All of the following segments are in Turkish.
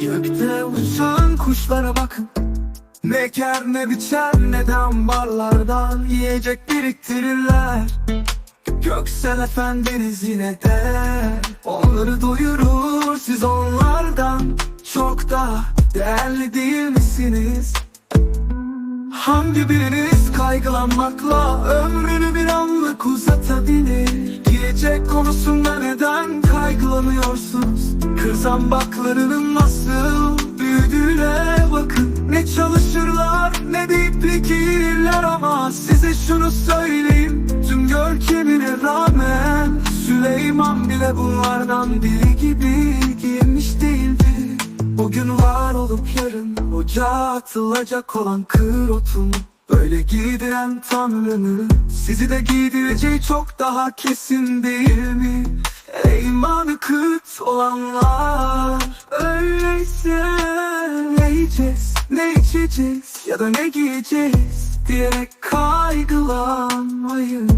Gökte uçan kuşlara bakın Ne ker ne biçer neden barlarda Yiyecek biriktirirler Göksel efendiniz yine de Onları doyurur siz onlardan Çok daha değerli değil misiniz? Hangi biriniz kaygılanmakla ömrünü bir anlık uzatabilir? Gelecek konusunda neden kaygılanıyorsunuz? Kır zambaklarının nasıl büyüdüğüne bakın Ne çalışırlar ne de iplik giyirler ama Size şunu söyleyeyim tüm görkemine rağmen Süleyman bile bunlardan biri gibi giyinmiş değildi Bugün var olup yarın ocağa atılacak olan kır otunu Böyle giydiren Tanrı'nın sizi de giydireceği çok daha kesin değil mi? Ey olanlar Öyleyse ne yiyeceğiz, ne içeceğiz ya da ne giyeceğiz Diyerek kaygılanmayın.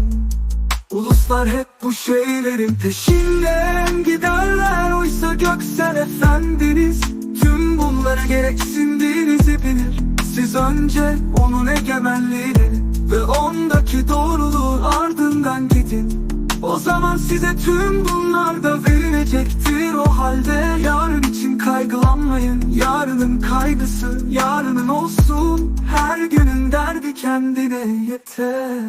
Uluslar hep bu şeylerin peşinden giderler. Oysa göksel efendiniz Tüm bunlara gereksindiğinizi bilir. Siz önce onun egemenliğini Ve ondaki doğruluğun ardından gidin O zaman size tüm bunlar da verilecektir. O halde yarın için kaygılanmayın. Yarının kaygısı yarının olsun. Her günün derdi kendine yeter